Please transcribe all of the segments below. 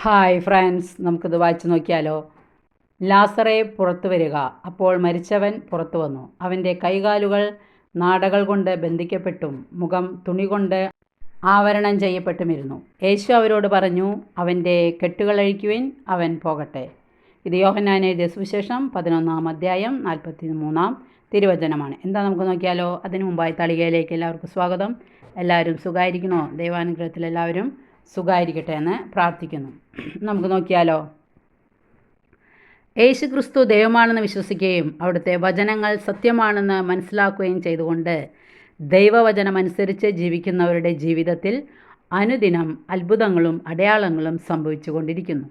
Hi friends നമുക്കിത് വായിച്ചു നോക്കിയാലോ? ലാസറെ പുറത്തു വരിക. അപ്പോൾ മരിച്ചവൻ പുറത്തു വന്നു. അവന്റെ കൈകാലുകൾ നാടകൾ കൊണ്ട് ബന്ധിക്കപ്പെട്ടും മുഖം തുണി കൊണ്ട് ആവരണം ചെയ്യപ്പെട്ടുമിരുന്നു. യേശു അവരോട് പറഞ്ഞു അവന്റെ കെട്ടുകളഴിക്കുവിൻ അവൻ പോകട്ടെ. ഇത് യോഹന്നാൻ എഴുതിയ സുവിശേഷം പതിനൊന്നാം അധ്യായം നാൽപ്പത്തി മൂന്നാം തിരുവചനമാണ്. എന്താ നമുക്ക് നോക്കിയാലോ? അതിനു മുമ്പായി തളികയിലേക്ക് എല്ലാവർക്കും സ്വാഗതം. എല്ലാവരും സുഖമായിരിക്കണോ? ദൈവാനുഗ്രഹത്തിൽ എല്ലാവരും സുഖമായിരിക്കട്ടെ എന്ന് പ്രാർത്ഥിക്കുന്നു. നമുക്ക് നോക്കിയാലോ. യേശു ക്രിസ്തു ദൈവമാണെന്ന് വിശ്വസിക്കുകയും അവിടുത്തെ വചനങ്ങൾ സത്യമാണെന്ന് മനസ്സിലാക്കുകയും ചെയ്തുകൊണ്ട് ദൈവവചനമനുസരിച്ച് ജീവിക്കുന്നവരുടെ ജീവിതത്തിൽ അനുദിനം അത്ഭുതങ്ങളും അടയാളങ്ങളും സംഭവിച്ചു കൊണ്ടിരിക്കുന്നു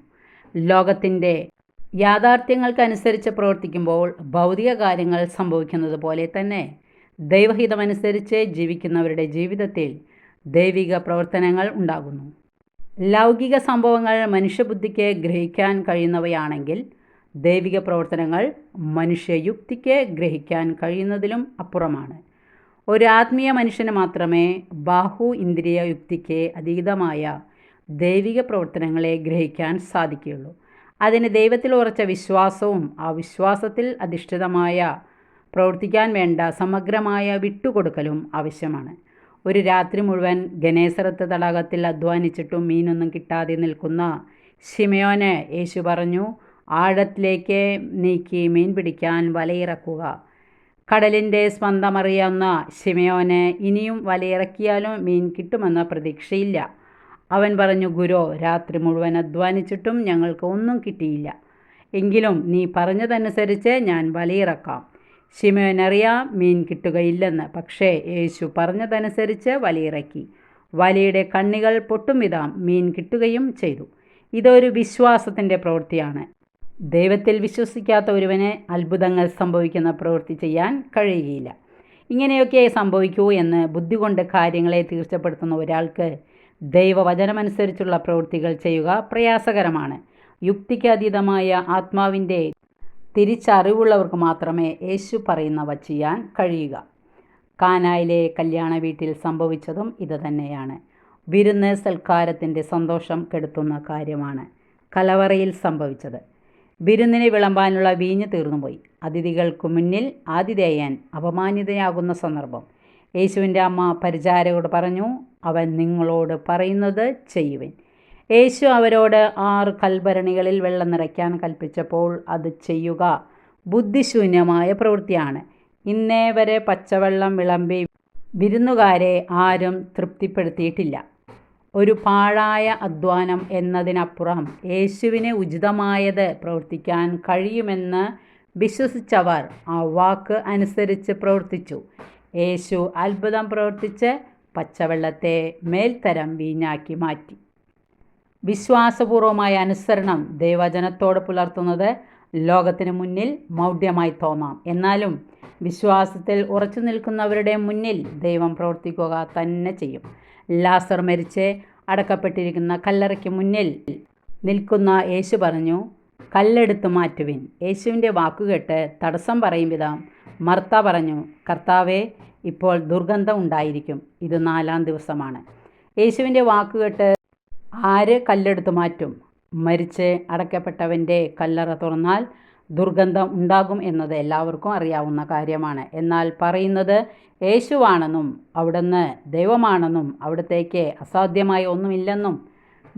ലോകത്തിന്റെ യാഥാർത്ഥ്യങ്ങൾക്കനുസരിച്ച് പ്രവർത്തിക്കുമ്പോൾ ഭൗതിക കാര്യങ്ങൾ സംഭവിക്കുന്നത് പോലെ തന്നെ ദൈവഹിതമനുസരിച്ച് ജീവിക്കുന്നവരുടെ ജീവിതത്തിൽ ദൈവിക പ്രവർത്തനങ്ങൾ ഉണ്ടാകുന്നു. ലൗകിക സംഭവങ്ങൾ മനുഷ്യബുദ്ധിക്ക് ഗ്രഹിക്കാൻ കഴിയുന്നവയാണെങ്കിൽ ദൈവിക പ്രവർത്തനങ്ങൾ മനുഷ്യയുക്തിക്ക് ഗ്രഹിക്കാൻ കഴിയുന്നതിലും അപ്പുറമാണ്. ഒരു ആത്മീയ മനുഷ്യന് മാത്രമേ ബാഹു ഇന്ദ്രിയ യുക്തിക്ക് അതീതമായ ദൈവിക പ്രവർത്തനങ്ങളെ ഗ്രഹിക്കാൻ സാധിക്കുകയുള്ളൂ. അതിന് ദൈവത്തിൽ ഉറച്ച വിശ്വാസവും ആ വിശ്വാസത്തിൽ അധിഷ്ഠിതമായ പ്രവർത്തിക്കാൻ വേണ്ട സമഗ്രമായ വിട്ടുകൊടുക്കലും ആവശ്യമാണ്. ഒരു രാത്രി മുഴുവൻ ഗണേശ്വരത്ത് തടാകത്തിൽ അധ്വാനിച്ചിട്ടും മീനൊന്നും കിട്ടാതെ നിൽക്കുന്ന ഷിമയോന് യേശു പറഞ്ഞു ആഴത്തിലേക്ക് നീക്കി മീൻ പിടിക്കാൻ വലയിറക്കുക. കടലിന്റെ സ്പന്ദമറിയാവുന്ന ഷിമയോന് ഇനിയും വലയിറക്കിയാലും മീൻ കിട്ടുമെന്ന പ്രതീക്ഷയില്ല. അവൻ പറഞ്ഞു ഗുരു രാത്രി മുഴുവൻ അധ്വാനിച്ചിട്ടും ഞങ്ങൾക്ക് ഒന്നും കിട്ടിയില്ല. എങ്കിലും നീ പറഞ്ഞതനുസരിച്ച് ഞാൻ വലയിറക്കാം. ഷിമയോനറിയാം മീൻ കിട്ടുകയില്ലെന്ന്. പക്ഷേ യേശു പറഞ്ഞതനുസരിച്ച് വലയിറക്കി. വലയുടെ കണ്ണികൾ പൊട്ടും വിധാം മീൻ കിട്ടുകയും ചെയ്തു. ഇതൊരു വിശ്വാസത്തിന്റെ പ്രവൃത്തിയാണ്. ദൈവത്തിൽ വിശ്വസിക്കാത്ത ഒരുവന് അത്ഭുതങ്ങൾ സംഭവിക്കുന്ന പ്രവൃത്തി ചെയ്യാൻ കഴിയുകയില്ല. ഇങ്ങനെയൊക്കെ സംഭവിക്കൂ എന്ന് ബുദ്ധി കൊണ്ട് കാര്യങ്ങളെ തീർച്ചപ്പെടുത്തുന്ന ഒരാൾക്ക് ദൈവവചനമനുസരിച്ചുള്ള പ്രവൃത്തികൾ ചെയ്യുക പ്രയാസകരമാണ്. യുക്തിക്കതീതമായ ആത്മാവിന്റെ തിരിച്ചറിവുള്ളവർക്ക് മാത്രമേ യേശു പറയുന്നവ ചെയ്യാൻ കഴിയുക. കാനായിലെ കല്യാണ വീട്ടിൽ സംഭവിച്ചതും ഇതുതന്നെയാണ് വിരുന്ന് സൽക്കാരത്തിന്റെ സന്തോഷം കെടുത്തുന്ന കാര്യമാണ് കലവറയിൽ സംഭവിച്ചത്. വിരുന്നിന് വിളമ്പാനുള്ള വീഞ്ഞ് തീർന്നുപോയി. അതിഥികൾക്ക് മുന്നിൽ ആതിഥേയൻ അപമാനിതയാകുന്ന സന്ദർഭം. യേശുവിന്റെ അമ്മ പരിചാരകോട് പറഞ്ഞു അവൻ നിങ്ങളോട് പറയുന്നത് ചെയ്യുവൻ. യേശു അവരോട് ആറ് കൽഭരണികളിൽ വെള്ളം നിറയ്ക്കാൻ കൽപ്പിച്ചപ്പോൾ അത് ചെയ്യുക ബുദ്ധിശൂന്യമായ പ്രവൃത്തിയാണ്. ഇന്നേ വരെ പച്ചവെള്ളം വിളമ്പി വിരുന്നുകാരെ ആരും തൃപ്തിപ്പെടുത്തിയിട്ടില്ല. ഒരു പാഴായ അധ്വാനം എന്നതിനപ്പുറം യേശുവിന് ഉചിതമായത് പ്രവർത്തിക്കാൻ കഴിയുമെന്ന് വിശ്വസിച്ചവർ ആ വാക്ക് അനുസരിച്ച് പ്രവർത്തിച്ചു. യേശു അത്ഭുതം പ്രവർത്തിച്ച് പച്ചവെള്ളത്തെ മേൽത്തരം വീഞ്ഞാക്കി മാറ്റി. വിശ്വാസപൂർവമായ അനുസരണം ദൈവജനത്തോട് പുലർത്തുന്നത് ലോകത്തിന് മുന്നിൽ മൗഢ്യമായി തോന്നാം. എന്നാലും വിശ്വാസത്തിൽ ഉറച്ചു നിൽക്കുന്നവരുടെ മുന്നിൽ ദൈവം പ്രവർത്തിക്കുക തന്നെ ചെയ്യും. ലാസർ മരിച്ച് അടക്കപ്പെട്ടിരിക്കുന്ന കല്ലറയ്ക്ക് മുന്നിൽ നിൽക്കുന്ന യേശു പറഞ്ഞു കല്ലെടുത്ത് മാറ്റുവിൻ. യേശുവിന്റെ വാക്കുകേട്ട് തടസ്സം പറയും വിധം മർത്ത പറഞ്ഞു കർത്താവെ ഇപ്പോൾ ദുർഗന്ധം ഉണ്ടായിരിക്കും. ഇത് നാലാം ദിവസമാണ്. യേശുവിന്റെ വാക്കുകേട്ട് ആര് കല്ലെടുത്ത് മാറ്റും? മരിച്ച് അടയ്ക്കപ്പെട്ടവന്റെ കല്ലറ തുറന്നാൽ ദുർഗന്ധം ഉണ്ടാകും എന്നത് എല്ലാവർക്കും അറിയാവുന്ന കാര്യമാണ്. എന്നാൽ പറയുന്നത് യേശുവാണെന്നും അവിടുന്ന് ദൈവമാണെന്നും അവിടത്തേക്ക് അസാധ്യമായ ഒന്നുമില്ലെന്നും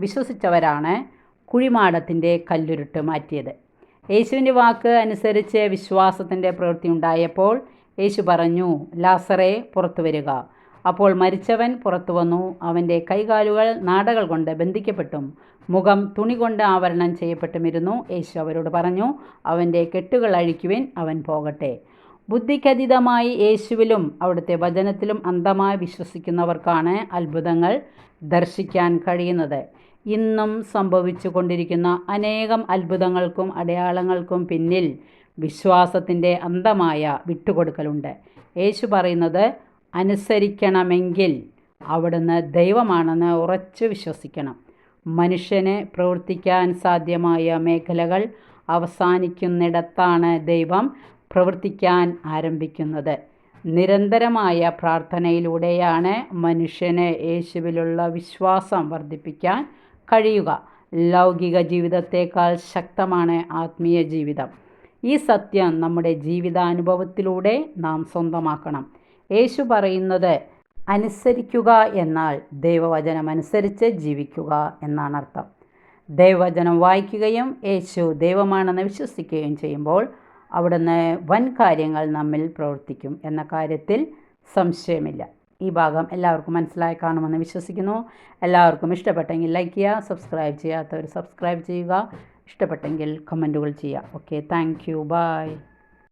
വിശ്വസിച്ചവരാണ് കുഴിമാടത്തിന്റെ കല്ലുരുട്ട് മാറ്റിയത്. യേശുവിന്റെ വാക്ക് അനുസരിച്ച് വിശ്വാസത്തിന്റെ പ്രവൃത്തി ഉണ്ടായപ്പോൾ യേശു പറഞ്ഞു ലാസറെ പുറത്തു വരിക. അപ്പോൾ മരിച്ചവൻ പുറത്തു വന്നു. അവന്റെ കൈകാലുകൾ നാടകൾ കൊണ്ട് ബന്ധിക്കപ്പെട്ടും. മുഖം തുണി കൊണ്ട് ആവരണം ചെയ്യപ്പെട്ടുമിരുന്നു. യേശു അവരോട് പറഞ്ഞു അവന്റെ കെട്ടുകൾ അഴിക്കുവിൻ അവൻ പോകട്ടെ. ബുദ്ധിക്കതീതമായി യേശുവിലും അവിടുത്തെ വചനത്തിലും അന്ധമായി വിശ്വസിക്കുന്നവർക്കാണ് അത്ഭുതങ്ങൾ ദർശിക്കാൻ കഴിയുന്നത്. ഇന്നും സംഭവിച്ചു കൊണ്ടിരിക്കുന്ന അനേകം അത്ഭുതങ്ങൾക്കും അടയാളങ്ങൾക്കും പിന്നിൽ വിശ്വാസത്തിന്റെ അന്ധമായ വിട്ടുകൊടുക്കലുണ്ട്. യേശു പറയുന്നത് അനുസരിക്കണമെങ്കിൽ അവിടുന്ന് ദൈവമാണെന്ന് ഉറച്ചു വിശ്വസിക്കണം. മനുഷ്യന് പ്രവർത്തിക്കാൻ സാധ്യമായ മേഖലകൾ അവസാനിക്കുന്നിടത്താണ് ദൈവം പ്രവർത്തിക്കാൻ ആരംഭിക്കുന്നത്. നിരന്തരമായ പ്രാർത്ഥനയിലൂടെയാണ് മനുഷ്യന് യേശുവിലുള്ള വിശ്വാസം വർദ്ധിപ്പിക്കാൻ കഴിയുക. ലൗകിക ജീവിതത്തേക്കാൾ ശക്തമാണ് ആത്മീയ ജീവിതം. ഈ സത്യം നമ്മുടെ ജീവിതാനുഭവത്തിലൂടെ നാം സ്വന്തമാക്കണം. യേശു പറയുന്നത് അനുസരിക്കുക എന്നാൽ ദൈവവചനം അനുസരിച്ച് ജീവിക്കുക എന്നാണ് അർത്ഥം. ദൈവവചനം വായിക്കുകയും യേശു ദൈവമാണെന്ന് വിശ്വസിക്കുകയും ചെയ്യുമ്പോൾ അവിടുന്ന് വൻ കാര്യങ്ങൾ നമ്മിൽ പ്രവർത്തിക്കും എന്ന കാര്യത്തിൽ സംശയമില്ല. ഈ ഭാഗം എല്ലാവർക്കും മനസ്സിലായി കാണുമെന്ന് വിശ്വസിക്കുന്നു. എല്ലാവർക്കും ഇഷ്ടപ്പെട്ടെങ്കിൽ ലൈക്ക് ചെയ്യുക സബ്സ്ക്രൈബ് ചെയ്യാത്തവർ സബ്സ്ക്രൈബ് ചെയ്യുക ഇഷ്ടപ്പെട്ടെങ്കിൽ കമന്റുകൾ ചെയ്യുക. Okay thank you by